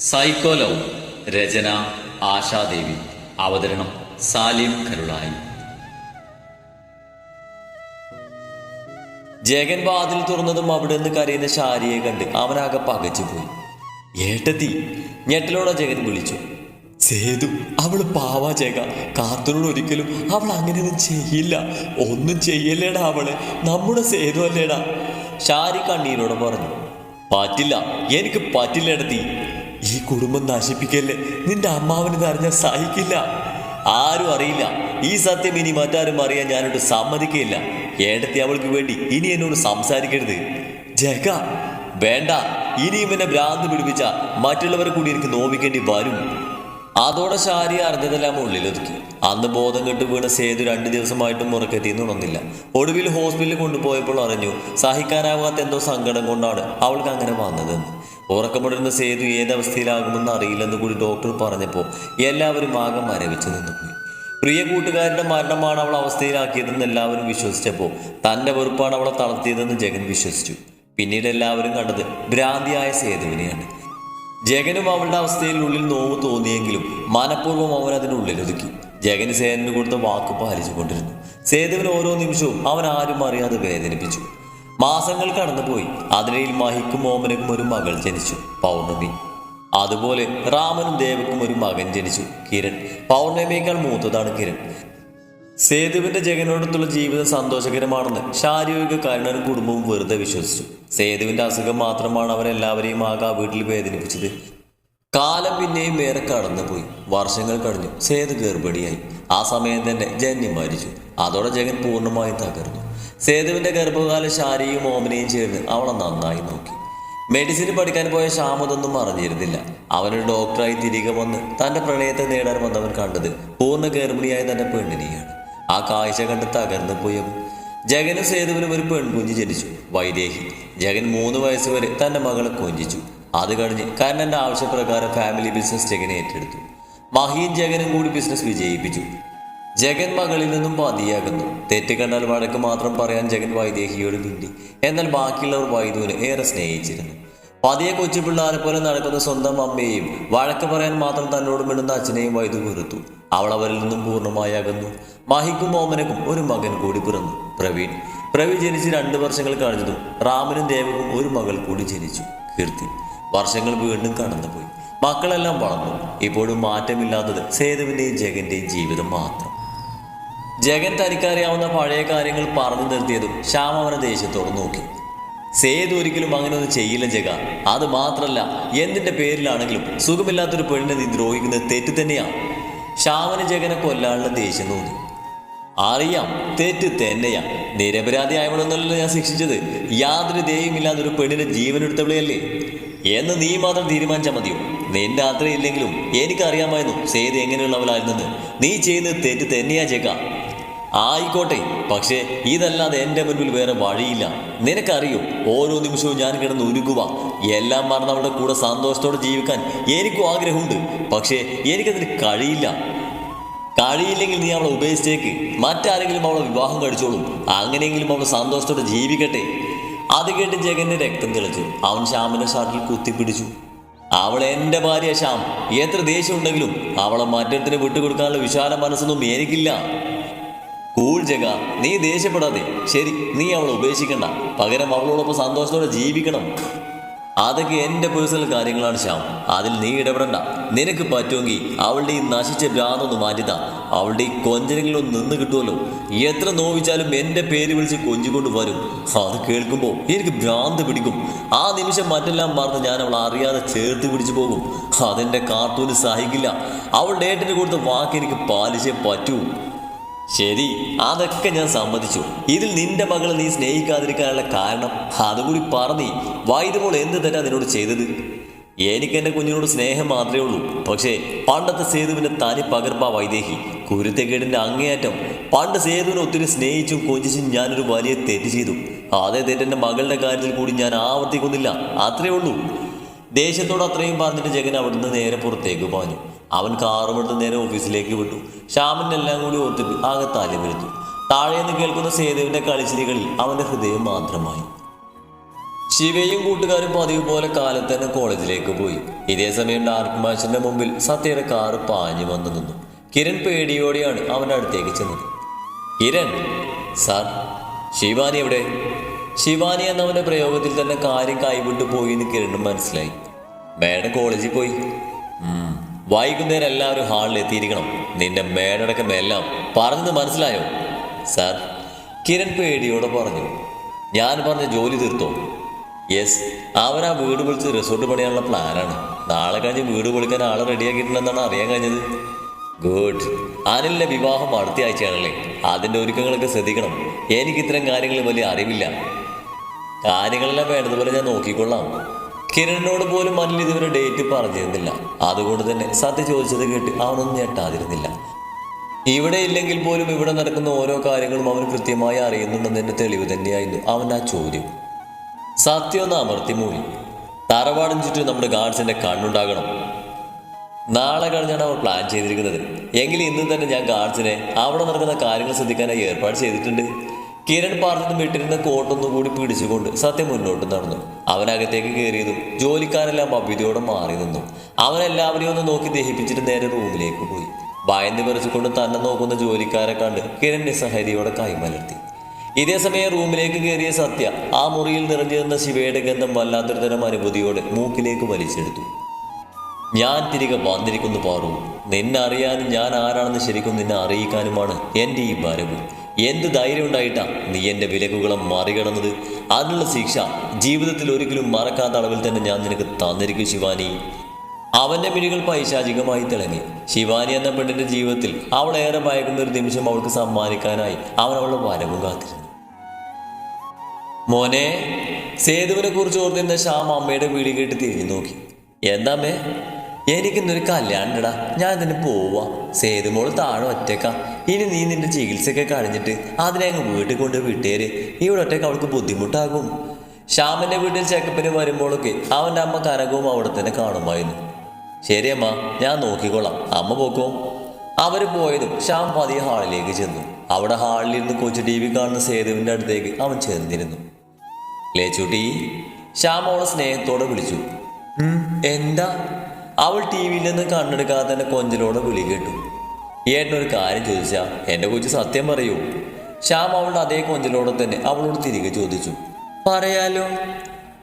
Psycho love രചന ആശാദേവി അവതരണം സാലിം കരുളായി ജഗൻ വാതിൽ തുറന്നതും അവിടെ നിന്ന് കരയുന്ന ശാരിയെ കണ്ട് അവനാകെ പകച്ചു പോയി ഏട്ടത്തി ഞെട്ടലോടെ ജഗൻ വിളിച്ചു. സേതു അവൾ പാവാ ചേക കാത്തനോട് ഒരിക്കലും അവൾ അങ്ങനെയൊന്നും ചെയ്യില്ല. ഒന്നും ചെയ്യല്ലേടാ അവൾ. നമ്മുടെ സേതു അല്ലേടാ. ഷാരി കണ്ണീരോടെ പറഞ്ഞു. പറ്റില്ല. എനിക്ക് പറ്റില്ല എടത്തി ഈ കുടുംബം നശിപ്പിക്കല്ലേ? നിന്റെ അമ്മാവന് അറിഞ്ഞാൽ സഹിക്കില്ല. ആരും അറിയില്ല. ഈ സത്യം ഇനി മറ്റാരും അറിയാൻ ഞാനോട് സമ്മതിക്കില്ല ഏടത്തി അവൾക്ക് വേണ്ടി ഇനി എന്നോട് സംസാരിക്കരുത്. ജഗ വേണ്ട. ഇനിയും എന്നെ ഭ്രാന്ത് പിടിപ്പിച്ച മറ്റുള്ളവരെ കൂടി എനിക്ക് നോവിക്കേണ്ടി വരും. അതോടെ ശാരി അറിഞ്ഞതെല്ലാം ഉള്ളിലൊതുക്കി അന്ന് ബോധം കെട്ട് വീണ സേതു രണ്ടു ദിവസമായിട്ടും മുറക്കെത്തിയെന്ന് ഉണർന്നില്ല ഒടുവിൽ ഹോസ്പിറ്റലിൽ കൊണ്ടുപോയപ്പോൾ അറിഞ്ഞു സഹിക്കാനാവാത്ത എന്തോ സങ്കടം കൊണ്ടാണ് അവൾക്ക് അങ്ങനെ വന്നതെന്ന് ഉറക്കപ്പെടുന്ന സേതു ഏതവസ്ഥയിലാകുമെന്ന് അറിയില്ലെന്ന് കൂടി ഡോക്ടർ പറഞ്ഞപ്പോൾ എല്ലാവരും ആകെ മരവിച്ചു നിന്നുപോയി. പ്രിയ കൂട്ടുകാരന്റെ മരണമാണ് അവൾ അവസ്ഥയിലാക്കിയതെന്ന് എല്ലാവരും വിശ്വസിച്ചപ്പോൾ തന്റെ വെറുപ്പാണ് അവളെ തളർത്തിയതെന്ന് ജഗൻ വിശ്വസിച്ചു. പിന്നീട് എല്ലാവരും കണ്ടത് ഭ്രാന്തിയായ സേതുവിനെയാണ്. ജഗനും അവളുടെ അവസ്ഥയിൽ ഉള്ളിൽ നോവ് തോന്നിയെങ്കിലും മനഃപൂർവം അവൻ അതിനുള്ളിൽ ഒതുക്കി ജഗന് സേനന് കൊടുത്ത വാക്ക് പാലിച്ചുകൊണ്ടിരുന്നു. സേതുവിന് ഓരോ നിമിഷവും അവൻ ആരും അറിയാതെ വേദനിപ്പിച്ചു. മാസങ്ങൾ കടന്നുപോയി. അതിനിടയിൽ മഹിക്കും ഓമനക്കും ഒരു മകൾ ജനിച്ചു പൗർണമി. അതുപോലെ റാമനും ദേവക്കും ഒരു മകൻ ജനിച്ചു കിരൺ. പൗർണമിയേക്കാൾ മൂത്തതാണ് കിരൺ. സേതുവിന്റെ ജഗനോടത്തുള്ള ജീവിതം സന്തോഷകരമാണെന്ന് ശാരീരിക കരുണനും കുടുംബവും വെറുതെ വിശ്വസിച്ചു. സേതുവിന്റെ അസുഖം മാത്രമാണ് അവരെല്ലാവരെയും ആകെ ആ വീട്ടിൽ വേദനിപ്പിച്ചത്. കാലം പിന്നെയും ഏറെ കടന്നുപോയി. വർഷങ്ങൾ കഴിഞ്ഞു. സേതു ഗർഭിണിയായി. ആ സമയം തന്നെ ജന്യം മരിച്ചു. അതോടെ ജഗൻ പൂർണമായും തകർന്നു. സേതുവിന്റെ ഗർഭകാല ശാരിയും ഓമനയും ചേർന്ന് അവളെ നന്നായി നോക്കി. മെഡിസിൻ പഠിക്കാൻ പോയ ശ്യാമതൊന്നും അറിഞ്ഞിരുന്നില്ല. അവനൊരു ഡോക്ടറായി തിരികെ വന്ന് തന്റെ പ്രണയത്തെ നേടാൻ വന്നവൻ കണ്ടത് പൂർണ ഗർഭിണിയായ തന്റെ പെണ്ണിനെയാണ്. ആ കാഴ്ച കണ്ട് തകർന്നു പോയവൻ ജഗനും സേതുവിനും ഒരു പെൺകുഞ്ഞ് ജനിച്ചു. വൈദേഹി. ജഗൻ മൂന്ന് വയസ്സ് വരെ തന്റെ മകളെ കൊഞ്ചിച്ചു. അത് കഴിഞ്ഞ് കർണന്റെ ആവശ്യപ്രകാരം ഫാമിലി ബിസിനസ് ജഗൻ ഏറ്റെടുത്തു. മഹിയും ജഗനും കൂടി ബിസിനസ് വിജയിപ്പിച്ചു. ജഗൻ മകളിൽ നിന്നും വാദിയാകുന്നു. തെറ്റ് കണ്ടാൽ വഴക്ക് മാത്രം പറയാൻ ജഗൻ വൈദേഹിയോട് മിണ്ടി. എന്നാൽ ബാക്കിയുള്ളവർ വൈദുവിനെ ഏറെ സ്നേഹിച്ചിരുന്നു. പതിയെ കൊച്ചു പിള്ളേരെ പോലെ നടക്കുന്ന സ്വന്തം അമ്മയെയും വഴക്ക് പറയാൻ മാത്രം തന്നോട് മിണ്ടുന്ന അച്ഛനെയും വൈദു വെറുത്തു. അവൾ അവരിൽ നിന്നും പൂർണമായി അകന്നു മഹിക്കും മോമനക്കും ഒരു മകൻ കൂടി പിറന്നു. പ്രവീൺ. പ്രവീൺ ജനിച്ച് രണ്ട് വർഷങ്ങൾ കഴിഞ്ഞതും റാമനും ദേവകും ഒരു മകൾ കൂടി ജനിച്ചു. കീർത്തി. വർഷങ്ങൾ വീണ്ടും കടന്നുപോയി. മക്കളെല്ലാം വളർന്നു. ഇപ്പോഴും മാറ്റമില്ലാത്തത് സേതുവിന്റെയും ജഗന്റെയും ജീവിതം മാത്രം. ജഗൻ തനിക്കറിയാവുന്ന പഴയ കാര്യങ്ങൾ പറഞ്ഞു നിർത്തിയതും ശ്യാം അവനെ ദേഷ്യത്തോട് നോക്കി. സേതു ഒരിക്കലും അങ്ങനെ ഒന്നും ചെയ്യില്ല ജഗ. അത് മാത്രല്ല എന്തിന്റെ പേരിലാണെങ്കിലും സുഖമില്ലാത്തൊരു പെണ്ണിനെ നീ ദ്രോഹിക്കുന്നത് തെറ്റ് തന്നെയാ. ശ്യാമന് ജഗനെ കൊല്ലാനുള്ള ദേഷ്യം തോന്നി. അറിയാം തെറ്റ് തന്നെയാ. നിരപരാധി ആയവളൊന്നല്ലോ ഞാൻ ശിക്ഷിച്ചത്. യാതൊരു ദയവുമില്ലാതെ ഒരു പെണ്ണിന്റെ ജീവൻ എടുത്തവളെയല്ലേ? എന്ന് നീ മാത്രം തീരുമാനിച്ചാൽ മതിയോ? നിന്റെ അത്രയില്ലെങ്കിലും എനിക്കറിയാമായിരുന്നു സേതു എങ്ങനെയുള്ളവളായിരുന്നെന്ന്. നീ ചെയ്യുന്നത് തെറ്റ് തന്നെയാ ജഗ. ആയിക്കോട്ടെ പക്ഷേ ഇതല്ലാതെ എന്റെ മുൻപിൽ വേറെ വഴിയില്ല. നിനക്കറിയോ ഓരോ നിമിഷവും ഞാൻ കിടന്ന് ഉരുകുക എല്ലാം മറന്ന് അവളുടെ കൂടെ സന്തോഷത്തോടെ ജീവിക്കാൻ എനിക്കും ആഗ്രഹമുണ്ട്. പക്ഷേ എനിക്കതിന് കഴിയില്ല. കഴിയില്ലെങ്കിൽ നീ അവളെ ഉപേക്ഷിച്ചേക്ക്. മറ്റാരെങ്കിലും അവളെ വിവാഹം കഴിച്ചോളും. അങ്ങനെയെങ്കിലും അവൾ സന്തോഷത്തോടെ ജീവിക്കട്ടെ. അത് കേട്ട് ജഗന്റെ രക്തം തെളിച്ചു. അവൻ ശ്യാമിന്റെ ഷർട്ടിൽ കുത്തിപ്പിടിച്ചു. അവൾ എന്റെ ഭാര്യ ശ്യാം. എത്ര ദേഷ്യമുണ്ടെങ്കിലും അവളെ മറ്റൊരുത്തിന് വിട്ടുകൊടുക്കാനുള്ള വിശാല മനസ്സൊന്നും എനിക്കില്ല. കൂൾ ജഗ നീ ദേഷ്യപ്പെടാതെ. ശരി നീ അവളെ ഉപേക്ഷിക്കണ്ട. പകരം അവളോടൊപ്പം സന്തോഷത്തോടെ ജീവിക്കണം. അതൊക്കെ എന്റെ പേഴ്സണൽ കാര്യങ്ങളാണ് ശ്യാം. അതിൽ നീ ഇടപെടണ്ട. നിനക്ക് പറ്റുമെങ്കിൽ അവളുടെ ഈ നശിച്ച ഭ്രാന്തൊന്ന് മാറ്റിതാ അവളുടെ ഈ കൊഞ്ചനങ്ങളൊന്ന് നിന്ന് കിട്ടുമല്ലോ. എത്ര നോവിച്ചാലും എന്റെ പേര് വിളിച്ച് കൊഞ്ചിക്കൊണ്ട് വരും. അത് കേൾക്കുമ്പോൾ എനിക്ക് ഭ്രാന്ത് പിടിക്കും. ആ നിമിഷം മറ്റെല്ലാം മറന്ന് ഞാൻ അവളെ അറിയാതെ ചേർത്ത് പിടിച്ചു പോകും. അതെന്റെ കാർട്ടൂന് സഹിക്കില്ല. അവളുടെ ഏട്ടിന് കൊടുത്ത വാക്ക് എനിക്ക് പാലിച്ചേ പറ്റൂ. ശരി അതൊക്കെ ഞാൻ സമ്മതിച്ചു. ഇതിൽ നിന്റെ മകളെ നീ സ്നേഹിക്കാതിരിക്കാനുള്ള കാരണം അതുകൂടി പറഞ്ഞു വൈദ്യമോൾ എന്ത് തെറ്റാ നിന്നോട് ചെയ്തത്? എനിക്ക് എന്റെ കുഞ്ഞിനോട് സ്നേഹം മാത്രമേ ഉള്ളൂ. പക്ഷേ പണ്ടത്തെ സേതുവിന്റെ തനി പകർപ്പ വൈദേഹി. കുരുത്തക്കേടിന്റെ അങ്ങേയറ്റം പണ്ട് സേതുവിനെ ഒത്തിരി സ്നേഹിച്ചും കൊഞ്ചിച്ചും ഞാനൊരു വലിയ തെറ്റ് ചെയ്തു. അതേ തെറ്റെന്റെ മകളുടെ കാര്യത്തിൽ കൂടി ഞാൻ ആവർത്തിക്കുന്നില്ല. അത്രേ ഉള്ളൂ. ദേഷ്യത്തോട് അത്രയും പറഞ്ഞിട്ട് ജഗൻ അവിടുന്ന് നേരെ പുറത്തേക്ക് പാഞ്ഞു. അവൻ കാറുമെടുത്ത് നേരെ ഓഫീസിലേക്ക് വിട്ടു. ശ്യാമിനെല്ലാം കൂടി ഓർത്തിട്ട് ആകെ വരുത്തു താഴെ നിന്ന് കേൾക്കുന്ന സേതുവിന്റെ കളിച്ചിരികളിൽ അവന്റെ ഹൃദയം മാത്രമായി ശിവയും കൂട്ടുകാരും പതിവ് പോലെ കാലത്ത് തന്നെ കോളേജിലേക്ക് പോയി. ഇതേ സമയം ഡാർക്ക് മാഷിന്റെ മുമ്പിൽ സത്യയുടെ കാറ് പാഞ്ഞു വന്നു നിന്നു. കിരൺ പേടിയോടെയാണ് അവന്റെ അടുത്തേക്ക് ചെന്നത്. കിരൺ സാർ ശിവാനി എവിടെ? ശിവാനി എന്നവന്റെ പ്രയോഗത്തിൽ തന്നെ കാര്യം കൈവിട്ടു പോയി എന്ന് കിരണും മനസ്സിലായി. മേഡം കോളേജിൽ പോയി. വൈകുന്നേരം എല്ലാവരും ഹാളിൽ എത്തിയിരിക്കണം. നിന്റെ മേടടക്കം എല്ലാം പറഞ്ഞത് മനസ്സിലായോ? സാർ കിരൺ പേടിയോടെ പറഞ്ഞു. ഞാൻ പറഞ്ഞ ജോലി തീർത്തോ? യെസ് അവരാ വീട് വിളിച്ച് റിസോർട്ട് പണിയാനുള്ള പ്ലാനാണ്. നാളെ കഴിഞ്ഞ് വീട് വിളിക്കാൻ ആളെ റെഡിയാക്കിയിട്ടുണ്ടെന്നാണ് അറിയാൻ കഴിഞ്ഞത്. ഗുഡ്. അനിലിന്റെ വിവാഹം അടുത്ത ആഴ്ചയാണല്ലേ. അതിന്റെ ഒരുക്കങ്ങളൊക്കെ ശ്രദ്ധിക്കണം. എനിക്ക് ഇത്തരം കാര്യങ്ങൾ വലിയ അറിവില്ല. കാര്യങ്ങളെല്ലാം വേണ്ടതുപോലെ ഞാൻ നോക്കിക്കൊള്ളാം. കിരണിനോട് പോലും അനിൽ ഇതുവരെ ഡേറ്റ് പറഞ്ഞിരുന്നില്ല. അതുകൊണ്ട് തന്നെ സത്യ ചോദിച്ചത് കേട്ട് അവനൊന്നും ഞെട്ടാതിരുന്നില്ല. ഇവിടെ ഇല്ലെങ്കിൽ പോലും ഇവിടെ നടക്കുന്ന ഓരോ കാര്യങ്ങളും അവൻ കൃത്യമായി അറിയുന്നുണ്ടെന്നതിന്റെ തെളിവ് തന്നെയായിരുന്നു. അവൻ ആ ചോദ്യം. സത്യം ഒന്ന് അമർത്തി മൂടി. തറവാടും ചുറ്റും നമ്മുടെ ഗാർഡ്സിന്റെ കണ്ണുണ്ടാകണം. നാളെ കഴിഞ്ഞാണ് അവർ പ്ലാൻ ചെയ്തിരിക്കുന്നത്. എങ്കിൽ ഇന്ന് തന്നെ ഞാൻ ഗാർഡ്സിനെ അവിടെ നടക്കുന്ന കാര്യങ്ങൾ ശ്രദ്ധിക്കാനായി ഏർപ്പാട് ചെയ്തിട്ടുണ്ട്. കിരൺ പാർട്ടിന് വിട്ടിരുന്ന കോട്ടൊന്നും കൂടി പിടിച്ചുകൊണ്ട് സത്യം മുന്നോട്ട് നടന്നു. അവനകത്തേക്ക് കയറിയതും ജോലിക്കാരെല്ലാം അഭ്യുതിയോടെ മാറി നിന്നു. അവൻ എല്ലാവരെയും ഒന്ന് നോക്കി ദഹിപ്പിച്ചിട്ട് നേരെ റൂമിലേക്ക് പോയി. ഭയന്ന് വിറച്ചുകൊണ്ട് തന്നെ നോക്കുന്ന ജോലിക്കാരെ കണ്ട് കിരൺ നിസ്സഹരിയോടെ കൈമലർത്തി. ഇതേ സമയം റൂമിലേക്ക് കയറിയ സത്യ ആ മുറിയിൽ നിറഞ്ഞു നിന്ന ശിവയുടെ ഗന്ധം വല്ലാത്തൊരു തരം അനുഭൂതിയോടെ മൂക്കിലേക്ക് വലിച്ചെടുത്തു. ഞാൻ തിരികെ വന്നിരിക്കുന്നു പാറു. നിന്നറിയാനും ഞാൻ ആരാണെന്ന് ശരിക്കും നിന്നെ അറിയിക്കാനുമാണ് എന്റെ ഈ വരവ് എന്ത് ധൈര്യം ഉണ്ടായിട്ടാ നീ എന്റെ വിലക്കുകളെ മറികടന്നത്? അതിനുള്ള ശിക്ഷ ജീവിതത്തിൽ ഒരിക്കലും മറക്കാത്ത അളവിൽ തന്നെ ഞാൻ നിനക്ക് തന്നിരിക്കും ശിവാനി. അവന്റെ മിഴികൾ പൈശാചികമായി തിളങ്ങി. ശിവാനി എന്ന പെണ്ണിന്റെ ജീവിതത്തിൽ അവൾ ഏറെ ഭയക്കുന്ന ഒരു നിമിഷം അവൾക്ക് സമ്മാനിക്കാനായി അവൻ അവളുടെ വരവും കാത്തിരുന്നു. മോനെ സേതുവിനെ കുറിച്ച് ഓർത്തിരുന്ന ശ്യാം അമ്മയുടെ വീട് കേട്ട് തിരിഞ്ഞു നോക്കി. എന്താമ്മേ എനിക്കിന്നൊരു കല്യാണം ഉണ്ടടാ. ഞാൻ ഇതിന് പോവാ. സേതുമോൾ താഴെ ഒറ്റക്ക ഇനി നീ നിന്റെ ചികിത്സയൊക്കെ കഴിഞ്ഞിട്ട് അതിനെ അങ്ങ് വീട്ടിൽ കൊണ്ട് വിട്ടേര്. ഇവിടെ ഒറ്റയ്ക്ക് അവൾക്ക് ബുദ്ധിമുട്ടാകും. ശ്യാമന്റെ വീട്ടിൽ ചെക്കപ്പിന് വരുമ്പോഴൊക്കെ അവന്റെ അമ്മ കനകവും അവിടെ തന്നെ കാണുമായിരുന്നു. ശരി അമ്മ ഞാൻ നോക്കിക്കോളാം. അമ്മ പോക്കോ? അവർ പോയതും ശ്യാം പതിയെ ഹാളിലേക്ക് ചെന്നു. അവിടെ ഹാളിലിരുന്ന് കൊച്ചു ടി വി കാണുന്ന സേതുവിന്റെ അടുത്തേക്ക് അവൻ ചെന്നിരുന്നു. ലേച്ചുട്ടി ശ്യാം അവളെ സ്നേഹത്തോടെ വിളിച്ചു. എന്താ? അവൾ ടി വിയിൽ നിന്ന് കണ്ണെടുക്കാതെ തന്നെ കൊഞ്ചലോടെ വിളി കേട്ടു. ഏട്ടനൊരു കാര്യം ചോദിച്ചാ? എന്റെ കൊച്ചു സത്യം പറയൂ. ശ്യാം അവളുടെ അതേ കൊഞ്ചലോടെ തന്നെ അവളോട് തിരികെ ചോദിച്ചു. പറയാലോ?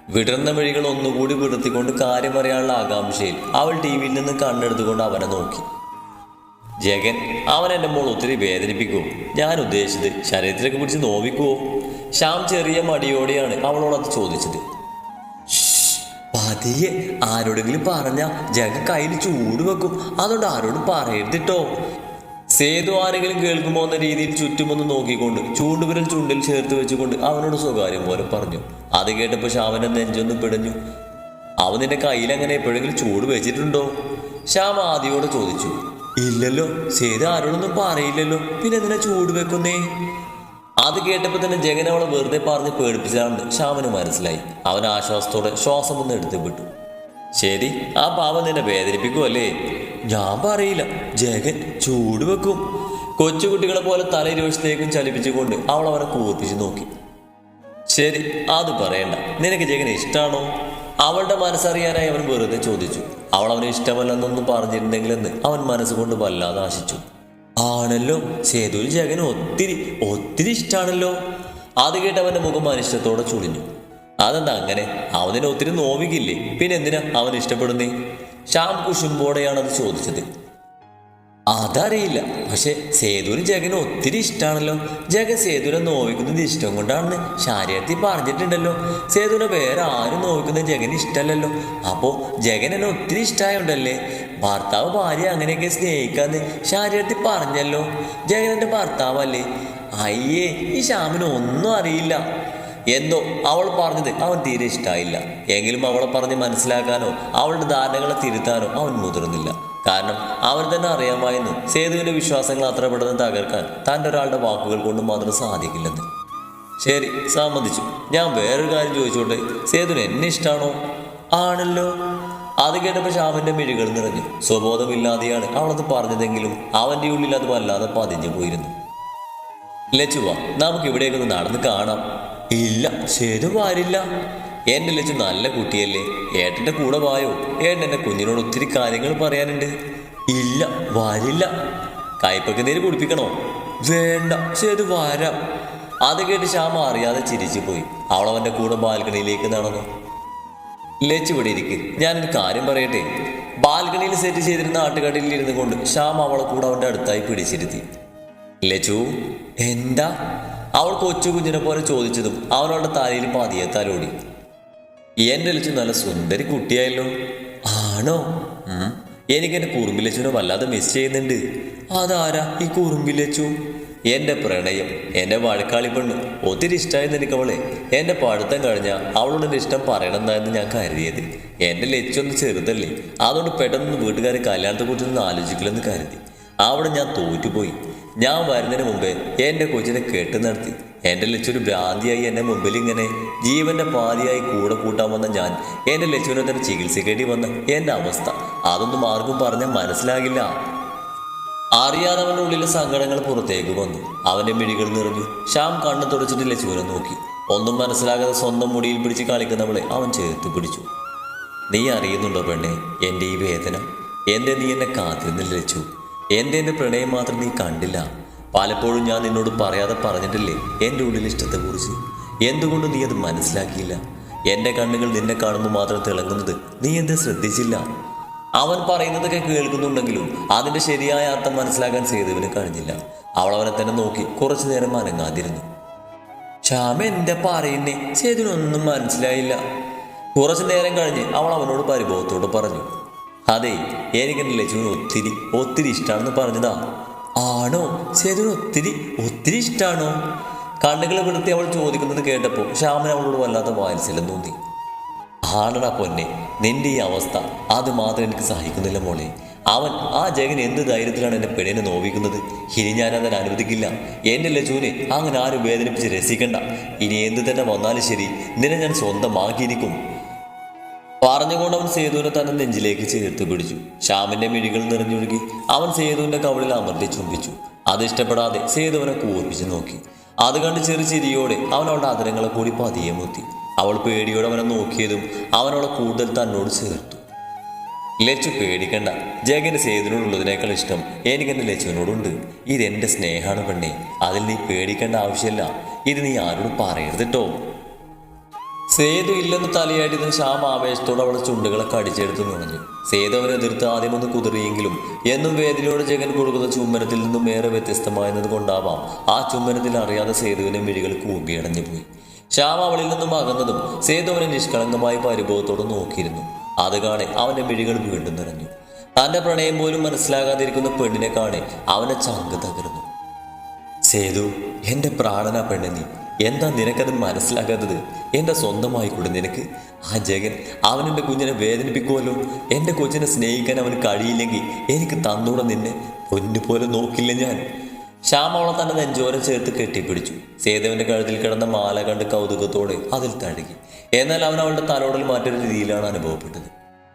വിടർന്ന വഴികൾ ഒന്നുകൂടി വിടർത്തിക്കൊണ്ട് കാര്യം പറയാനുള്ള ആകാംക്ഷയിൽ അവൾ ടി വിയിൽ നിന്ന് കണ്ണെടുത്തുകൊണ്ട് അവനെ നോക്കി. ജഗൻ അവൻ എന്റെ മോൾ ഒത്തിരി വേദനിപ്പിക്കുമോ ഞാൻ ഉദ്ദേശിച്ചത് ശരീരത്തിലേക്ക് പിടിച്ച് നോവിക്കുവോ? ശ്യാം ചെറിയ മടിയോടെയാണ് അവളോട് അത് ചോദിച്ചത്. "ശ്ശ്, പതിയെ ആരോടെങ്കിലും പറഞ്ഞ ജഗ കയ്യിൽ ചൂട് വെക്കും. അതുകൊണ്ട് ആരോടും പറയരുതിട്ടോ. സേതു ആരെങ്കിലും കേൾക്കുമോ എന്ന രീതിയിൽ ചുറ്റുമൊന്ന് നോക്കിക്കൊണ്ട് ചൂണ്ടുവിരൽ ചുണ്ടിൽ ചേർത്ത് വെച്ചുകൊണ്ട് അവനോട് സ്വകാര്യം പോലെ പറഞ്ഞു. അത് കേട്ടപ്പോൾ ശ്യാമന്റെ നെഞ്ചൊന്ന് പിടഞ്ഞു. അവൻ നിന്റെ കയ്യിൽ അങ്ങനെ എപ്പോഴെങ്കിലും ചൂട് വെച്ചിട്ടുണ്ടോ? ശ്യാം ആദിയോട് ചോദിച്ചു. ഇല്ലല്ലോ സേതു ആരോടൊന്നും പറയില്ലല്ലോ. പിന്നെ എന്തിനാ ചൂട് വെക്കുന്നേ? അത് കേട്ടപ്പോൾ തന്നെ ജഗൻ അവളെ വെറുതെ പറഞ്ഞ് പേടിപ്പിച്ചാണ്ട് ശ്യാമന് മനസ്സിലായി. അവൻ ആശ്വാസത്തോടെ ശ്വാസം ഒന്ന് എടുത്തു വിട്ടു. ശരി ആ പാവം നിന്നെ വേദനിപ്പിക്കുമല്ലേ ഞാൻ പറയില്ല. ജഗൻ ചൂട് വെക്കും. കൊച്ചുകുട്ടികളെ പോലെ തലയിൽ വശത്തേക്കും ചലിപ്പിച്ചുകൊണ്ട് അവൾ അവനെ കൂർപ്പിച്ച് നോക്കി. ശരി അത് പറയണ്ട. നിനക്ക് ജഗൻ ഇഷ്ടമാണോ അവളുടെ മനസ്സറിയാനായി അവൻ വെറുതെ ചോദിച്ചു. അവൾ അവന് ഇഷ്ടമല്ലെന്നൊന്നും പറഞ്ഞിരുന്നെങ്കിലെന്ന് അവൻ മനസ്സുകൊണ്ട് വല്ലാതെ ആശിച്ചു ആണല്ലോ. സേതുവിൽ ജഗൻ ഒത്തിരി ഒത്തിരി ഇഷ്ടമാണല്ലോ അത് കേട്ട് അവന്റെ മുഖം അനിഷ്ടത്തോടെ ചുളിഞ്ഞു. അതെന്താ അങ്ങനെ? അവനെ ഒത്തിരി നോവിക്കില്ലേ? പിന്നെ എന്തിനാ അവൻ ഇഷ്ടപ്പെടുന്നേ? ശ്യാം കുശുമ്പോടെയാണ് അത് ചോദിച്ചത്. അതറിയില്ല. പക്ഷെ സേതുവിന് ജഗന് ഒത്തിരി ഇഷ്ടമാണല്ലോ ജഗൻ സേതുവിനെ നോവിക്കുന്നത് ഇഷ്ടം കൊണ്ടാണെന്ന് ശാരീരത്തിൽ പറഞ്ഞിട്ടുണ്ടല്ലോ. സേതുവിനെ വേറെ ആരും നോവിക്കുന്നത് ജഗന് ഇഷ്ടമല്ലല്ലോ. അപ്പോൾ ജഗൻ എന്നെ ഒത്തിരി ഇഷ്ടമായോണ്ടല്ലേ ഭർത്താവ് ഭാര്യ അങ്ങനെയൊക്കെ സ്നേഹിക്കാന്ന് ശാരീരത്തിൽ പറഞ്ഞല്ലോ. ജഗനന്റെ ഭർത്താവല്ലേ? അയ്യേ ഈ ശ്യാമിന് ഒന്നും അറിയില്ല. എന്തോ അവൾ പറഞ്ഞത് അവൻ തീരെ ഇഷ്ടമായില്ല എങ്കിലും അവളെ പറഞ്ഞ് മനസ്സിലാക്കാനോ അവളുടെ ധാരണകളെ തിരുത്താനോ അവൻ മുതിർന്നില്ല. കാരണം അവൻ തന്നെ അറിയാമായിരുന്നു സേതുവിന്റെ വിശ്വാസങ്ങൾ അത്ര പെട്ടെന്ന് തകർക്കാൻ തന്റെ ഒരാളുടെ വാക്കുകൾ കൊണ്ട് മാത്രം സാധിക്കില്ലെന്ന്. ശരി സമ്മതിച്ചു. ഞാൻ വേറൊരു കാര്യം ചോദിച്ചോട്ടെ? സേതുവിന് എന്നെ ഇഷ്ടമാണോ ആണല്ലോ. അത് കേട്ടപ്പോൾ ശ്യാമിന്റെ മിഴികൾ നിറഞ്ഞു. സ്വബോധമില്ലാതെയാണ് അവളത് പറഞ്ഞതെങ്കിലും അവന്റെ ഉള്ളിൽ അത് വല്ലാതെ പതിഞ്ഞു പോയിരുന്നു. ലച്ചുവ നമുക്ക് ഇവിടേക്കൊന്ന് നടന്ന് കാണാം. ഇല്ല ശരി പാരില്ല എന്റെ ലച്ചു നല്ല കുട്ടിയല്ലേ. ഏട്ടന്റെ കൂടെ വായോ. ഏട്ടൻ എന്റെ കുഞ്ഞിനോട് ഒത്തിരി കാര്യങ്ങൾ പറയാനുണ്ട്. ഇല്ല വരില്ല. കയ്പക്ക് നീര് കുടിപ്പിക്കണോ? വേണ്ട ശരി വരാം. അത് കേട്ട് ശ്യാമ അറിയാതെ ചിരിച്ചു പോയി അവൾ അവന്റെ കൂടെ ബാൽക്കണിയിലേക്ക് നടന്നു. ലച്ചു ഇവിടെ ഇരിക്കും. ഞാനൊരു കാര്യം പറയട്ടെ? ബാൽക്കണിയിൽ സെറ്റ് ചെയ്തിരുന്ന ആട്ടുകടയിൽ ഇരുന്നു കൊണ്ട് ശ്യാം അവളെ കൂടെ അവന്റെ അടുത്തായി പിടിച്ചിരുത്തി. ലച്ചു എന്താ? അവൾ കൊച്ചു കുഞ്ഞിനെ പോലെ ചോദിച്ചതും അവനവളുടെ തലയിൽ പതിയെ തലോടി എന്റെ ലച്ചു നല്ല സുന്ദരി കുട്ടിയായല്ലോ. ആണോ? എനിക്കെന്റെ കുറുമ്പിലച്ചുവിനെ വല്ലാതെ മിസ് ചെയ്യുന്നുണ്ട്. അതാരാ ഈ കുറുമ്പിലച്ചു എന്റെ പ്രണയം എന്റെ വഴക്കാളി പെണ്ണ് ഒത്തിരി ഇഷ്ടമായിരുന്നു എനിക്കവളെ എന്റെ പഠിത്തം കഴിഞ്ഞാൽ അവളോട് എന്റെ ഇഷ്ടം പറയണമെന്നായിരുന്നു ഞാൻ കരുതിയത്. എന്റെ ലച്ചൊന്ന് ചെറുതല്ലേ. അതുകൊണ്ട് പെട്ടെന്ന് വീട്ടുകാർ കല്യാണത്തെക്കുറിച്ചൊന്ന് ആലോചിക്കില്ലെന്ന് കരുതി. അവിടെ ഞാൻ തോറ്റുപോയി. ഞാൻ വരുന്നതിന് മുമ്പേ എന്റെ കൊച്ചിനെ കെട്ടു നടത്തി എന്റെ ലച്ചൊരു ഭ്രാന്തിയായി എന്റെ മുമ്പിൽ ഇങ്ങനെ ജീവന്റെ പാതിയായി കൂടെ കൂട്ടാൻ വന്ന ഞാൻ എന്റെ ലച്ചുവിനെ തന്നെ ചികിത്സിക്കേണ്ടി വന്ന എന്റെ അവസ്ഥ. അതൊന്നും ആർക്കും പറഞ്ഞാൽ മനസ്സിലാകില്ല. അറിയാതെ അവന്റെ ഉള്ളിലെ സങ്കടങ്ങൾ പുറത്തേക്ക് വന്നു അവന്റെ മിഴികൾ നിറഞ്ഞു. ശ്യാം കണ്ണു തുടച്ചിട്ട് ലച്ചുവിനെ നോക്കി. ഒന്നും മനസ്സിലാകാതെ സ്വന്തം മുടിയിൽ പിടിച്ച് കളിക്കുന്നവളെ അവൻ ചേർത്ത് പിടിച്ചു. നീ അറിയുന്നുണ്ടോ പെണ്ണെ എന്റെ ഈ വേദന? എന്റെ നീ എന്നെ കാത്തിരുന്നില്ല ലച്ചു എന്റെ എന്റെ പ്രണയം മാത്രം നീ കണ്ടില്ല. പലപ്പോഴും ഞാൻ നിന്നോട് പറയാതെ പറഞ്ഞിട്ടില്ലേ എന്റെ ഉള്ളിൽ ഇഷ്ടത്തെക്കുറിച്ച്? എന്തുകൊണ്ട് നീ അത് മനസ്സിലാക്കിയില്ല? എന്റെ കണ്ണുകൾ നിന്നെ കാണുമ്പോൾ മാത്രം തിളങ്ങുന്നത് നീ എന്താ ശ്രദ്ധിച്ചില്ല? അവൻ പറയുന്നതൊക്കെ കേൾക്കുന്നുണ്ടെങ്കിലും അതിന്റെ ശരിയായ അർത്ഥം മനസ്സിലാക്കാൻ സേതുവിന് കഴിഞ്ഞില്ല. അവൾ അവനെ തന്നെ നോക്കി കുറച്ചു നേരം അനങ്ങാതിരുന്നു. ശ്യാമ എന്താ പറയുന്നേ. സേതുവിനൊന്നും മനസ്സിലായില്ല. കുറച്ചു നേരം കഴിഞ്ഞ് അവൾ അവനോട് പരിഭവത്തോട് പറഞ്ഞു അതെ എനിക്കെന്റെ ലച്ചുവിന് ഒത്തിരി ഒത്തിരി ഇഷ്ടമാണെന്ന് പറഞ്ഞതാ. ആണോ? സേതുവിന് ഒത്തിരി ഒത്തിരി ഇഷ്ടമാണോ കണ്ണുകൾ വിടുത്തി അവൾ ചോദിക്കുന്നത് കേട്ടപ്പോൾ ശ്യാമൻ അവളോട് വല്ലാത്ത വാത്സല്യം തോന്നി. ആണടാ പൊന്നെ നിന്റെ ഈ അവസ്ഥ. അത് മാത്രം എനിക്ക് സഹിക്കുന്നില്ല മോളെ. അവൻ ആ ജഗൻ എന്ത് ധൈര്യത്തിലാണ് എന്നെ പെണ്ണിനെ നോവിക്കുന്നത്? ഇനി ഞാൻ അതിനെ അനുവദിക്കില്ല. എന്റെ ലച്ചുവിനെ അങ്ങനെ ആരും വേദനിപ്പിച്ച് രസിക്കണ്ട. ഇനി എന്ത് തന്നെ വന്നാലും ശരി നിന്നെ ഞാൻ സ്വന്തമാക്കിയിരിക്കും. പറഞ്ഞുകൊണ്ട് അവൻ സേതുവിനെ തന്നെ നെഞ്ചിലേക്ക് ചേർത്ത് പിടിച്ചു. ശ്യാമിന്റെ മിഴികൾ നിറഞ്ഞൊഴുകി അവൻ സേതുവിന്റെ കവളിൽ അമർത്തി ചുംബിച്ചു. അത് ഇഷ്ടപ്പെടാതെ സേതുവിനെ കൂർപ്പിച്ച് നോക്കി. അത് കണ്ട് ചെറു ചിരിയോടെ അവൻ അതിരങ്ങളെ കൂടി പതിയെ മുത്തി. അവൾ പേടിയോടെ അവനെ നോക്കിയതും അവനോട് കൂടുതൽ തന്നോട് ചേർത്തു. ലച്ചു പേടിക്കണ്ട. ജഗന്റെ സേതുവിനോടുള്ളതിനേക്കാൾ ഇഷ്ടം എനിക്കെന്റെ ലച്ചുവിനോടുണ്ട്. ഇതെന്റെ സ്നേഹമാണ് പെണ്ണെ. അതിൽ നീ പേടിക്കേണ്ട ആവശ്യമില്ല. ഇത് നീ ആരോട് പറയരുത് കേട്ടോ സേതു ഇല്ലെന്ന് തലയാടിയതിന് ശ്യാം ആവേശത്തോടെ അവളെ ചുണ്ടുകളൊക്കെ അടിച്ചെടുത്ത് നുണഞ്ഞു. സേതു അവനെ എതിർത്ത് ആദ്യമൊന്ന് കുതിറിയെങ്കിലും എന്നും വേദിനോട് ജഗൻ കൊടുക്കുന്ന ചുംബനത്തിൽ നിന്നും ഏറെ വ്യത്യസ്തമായെന്നത് കൊണ്ടാവാം. ആ ചുംബനത്തിൽ അറിയാതെ സേതുവിനെ മിഴികൾ കൂമ്പിയടഞ്ഞു പോയി ശ്യാം അവളിൽ നിന്നും അകന്നതും സേതുവിനെ നിഷ്കളങ്കമായി പരിഭവത്തോടെ നോക്കിയിരുന്നു. അത് കാണെ അവന്റെ മിഴികൾ വീണ്ടും നിറഞ്ഞു. തന്റെ പ്രണയം പോലും മനസ്സിലാകാതിരിക്കുന്ന പെണ്ണിനെ കാണെ അവനെ ചങ്ക് തകർന്നു. സേതു എന്റെ പ്രാണന പെണ്ണിനി എന്താ നിനക്കത് മനസ്സിലാകാത്തത്? എന്റെ സ്വന്തമായി കൂടെ നിനക്ക്. ആ ജഗൻ അവൻ എന്റെ കുഞ്ഞിനെ വേദനിപ്പിക്കുമല്ലോ. എന്റെ കൊച്ചിനെ സ്നേഹിക്കാൻ അവന് കഴിയില്ലെങ്കിൽ എനിക്ക് തന്നൂടെ നിന്നെ പൊന്നു പോലെ നോക്കില്ല ഞാൻ. ശ്യാം തന്റെ നെഞ്ചോരം ചേർത്ത് കെട്ടിപ്പിടിച്ചു. സേതുവിന്റെ കഴുത്തിൽ കിടന്ന മാല കണ്ട് കൗതുകത്തോടെ അതിൽ തഴുകി. എന്നാൽ അവൻ അവളുടെ തലോടൽ മാറ്റൊരു രീതിയിലാണ് അനുഭവപ്പെട്ടത്.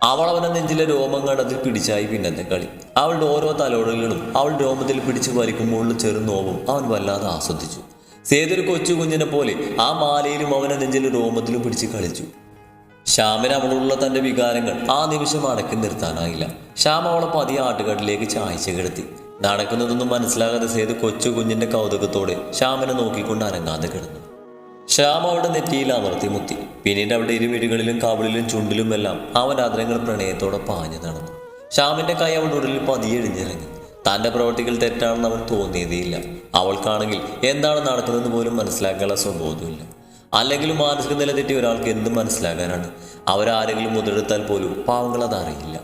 അവൾ അവനെ നെഞ്ചിലെ രോമം കണ്ടതിൽ പിടിച്ചായി പിന്നത്തെ കളി. അവളുടെ ഓരോ തലോടലുകളും അവൾ രോമത്തിൽ പിടിച്ചു വലിക്കുമ്പോഴുള്ള ചെറു നോവും അവൻ വല്ലാതെ ആസ്വദിച്ചു. സേതൊരു കൊച്ചു കുഞ്ഞിനെ പോലെ ആ മാലയിലും അവനെ നെഞ്ചിലെ രോമത്തിലും പിടിച്ച് കളിച്ചു. ശ്യാമിന് അവളുള്ള തന്റെ വികാരങ്ങൾ ആ നിമിഷം അടക്കി നിർത്താനായില്ല. ശ്യാം അവളെ പതിയെ ആട്ടുകാട്ടിലേക്ക് ചായച്ച കിടത്തി. നടക്കുന്നതൊന്നും മനസ്സിലാകാതെ ചെയ്ത് കൊച്ചു കുഞ്ഞിന്റെ കൗതുകത്തോടെ ശ്യാമിനെ നോക്കിക്കൊണ്ട് അനങ്ങാതെ കിടന്നു. ശ്യാം അവളുടെ നെറ്റിയിൽ അമർത്തി മുത്തി. പിന്നീട് അവിടെ ഇരുവീടുകളിലും കവിളിലും ചുണ്ടിലുമെല്ലാം അവൻ ആദരങ്ങൾ പ്രണയത്തോടെ പാഞ്ഞു നടന്നു. ശ്യാമിന്റെ കൈ അവളുടെ ഉടലിൽ പതിയെഴിഞ്ഞിറങ്ങി തന്റെ പ്രവർത്തികൾ തെറ്റാണെന്ന് അവൻ തോന്നിയതേയില്ല. അവൾക്കാണെങ്കിൽ എന്താണ് നടക്കുന്നതെന്ന് പോലും മനസ്സിലാക്കാനുള്ള സ്വബോധമില്ല അല്ലെങ്കിലും മാനസിക നില തെറ്റി ഒരാൾക്ക് എന്തും മനസ്സിലാകാനാണ് അവരാരെങ്കിലും മുതലെടുത്താൽ പോലും പാവങ്ങൾ അതറിയില്ല.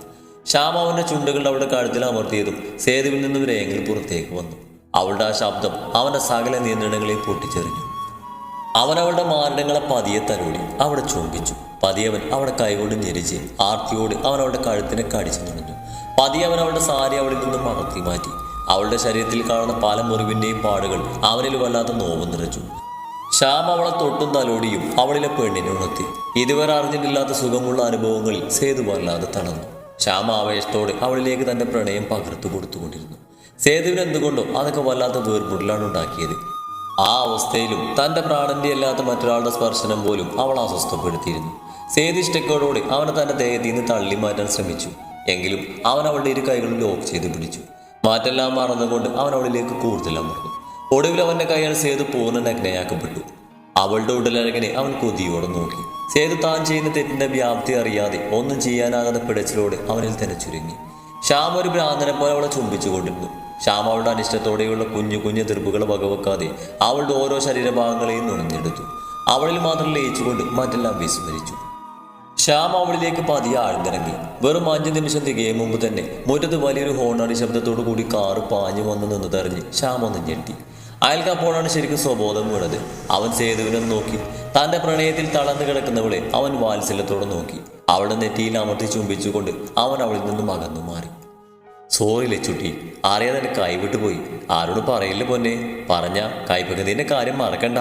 ശ്യാം അവന്റെ ചുണ്ടുകൾ അവളുടെ കഴുത്തിൽ അമർത്തിയതും സേതുവിൽ നിന്നും രേഖകൾ പുറത്തേക്ക് വന്നു. അവളുടെ ആ ശബ്ദം അവന്റെ സകല നിയന്ത്രണങ്ങളെയും പൊട്ടിച്ചെറിഞ്ഞു. അവൻ അവളുടെ മാരണങ്ങളെ പതിയെ തലോടി അവിടെ ചുംബിച്ചു. പതിയവൻ അവളെ കൈകൊണ്ട് ഞെരിച്ച് ആർത്തിയോട് അവൻ അവളുടെ കഴുത്തിനെ കടിച്ചു നിറഞ്ഞു. പതിയവൻ അവളുടെ സാരി അവളിൽ നിന്നും അകത്തി മാറ്റി. അവളുടെ ശരീരത്തിൽ കാണുന്ന പല മുറിവിന്റെയും പാടുകൾ അവനിൽ വല്ലാത്ത നോവ് നിറച്ചു. ശ്യാം അവളെ തൊട്ടും തലോടിയും അവളിലെ പെണ്ണിനെ ഉണർത്തി. ഇതുവരെ അറിഞ്ഞിട്ടില്ലാത്ത സുഖമുള്ള അനുഭവങ്ങളിൽ സേതു വല്ലാതെ തളർന്നു ശ്യാം ആവേശത്തോടെ അവളിലേക്ക് തന്റെ പ്രണയം പകർത്തു കൊടുത്തുകൊണ്ടിരുന്നു. സേതുവിന് എന്തുകൊണ്ടോ അതൊക്കെ വല്ലാത്ത വേർപുടലാണ് ഉണ്ടാക്കിയത്. ആ അവസ്ഥയിലും തന്റെ പ്രാണന്റെ അല്ലാത്ത മറ്റൊരാളുടെ സ്പർശനം പോലും അവൾ അസ്വസ്ഥപ്പെടുത്തിയിരുന്നു. സേതു ഇഷ്ടക്കോടോടെ അവനെ തന്റെ ദേഹത്തിൽ നിന്ന് തള്ളി മാറ്റാൻ ശ്രമിച്ചു. എങ്കിലും അവൻ അവളുടെ ഇരു കൈകളും ലോക്ക് ചെയ്ത് പിടിച്ചു. മാറ്റെല്ലാം മറന്നുകൊണ്ട് അവൻ അവളിലേക്ക് കൂടുതൽ അമർന്നു. ഒടുവിൽ അവന്റെ കൈകൾ സേതു പൂർണ നഗ്നയാക്കപ്പെട്ടു. അവളുടെ ഉടലകനെ അവൻ കൊതിയോടെ നോക്കി. സേതു താൻ ചെയ്യുന്ന തെറ്റിന്റെ വ്യാപ്തി അറിയാതെ ഒന്നും ചെയ്യാനാകാതെ പിടച്ചിലോട് അവനിൽ തന്നെ ചുരുങ്ങി. ശ്യാം ഒരു ഭ്രാന്തനെ പോലെ അവളെ ചുംബിച്ചുകൊണ്ടിരുന്നു ശ്യാം അവളുടെ അനിഷ്ടത്തോടെയുള്ള കുഞ്ഞു കുഞ്ഞു തീർപ്പുകൾ വകവെക്കാതെ അവളുടെ ഓരോ ശരീരഭാഗങ്ങളെയും നുണഞ്ഞെടുത്തു അവളിൽ മാത്രം ലയിച്ചുകൊണ്ട് മറ്റെല്ലാം വിസ്മരിച്ചു. ശ്യാം അവളിലേക്ക് പതിയെ ആഴ്ന്നിറങ്ങി. വെറും അഞ്ചു നിമിഷം തികയും മുമ്പ് തന്നെ മുറ്റത്ത് വലിയൊരു ഹോണാടി ശബ്ദത്തോടു കൂടി കാറ് പാഞ്ഞു വന്ന് നിന്നതറിഞ്ഞ് ശ്യാം ഒന്ന് ഞെട്ടി. അയാൾക്ക് അപ്പോഴാണ് ശരിക്കും സ്വബോധം വീണത്. അവൻ സേതുവിനെ നോക്കി. തന്റെ പ്രണയത്തിൽ തളർന്നു കിടക്കുന്നവളെ അവൻ വാത്സല്യത്തോടെ നോക്കി. അവളുടെ നെറ്റിയിൽ അമർത്തി ചുംബിച്ചുകൊണ്ട് അവൻ അവളിൽ നിന്നും അകന്നു മാറി. സോറി ലച്ചുട്ടി അറിയാതെ കൈവിട്ടു പോയി ആരോട് പറയില്ല പൊന്നെ. പറഞ്ഞ കൈപ്പകുതിന്റെ കാര്യം മറക്കണ്ട.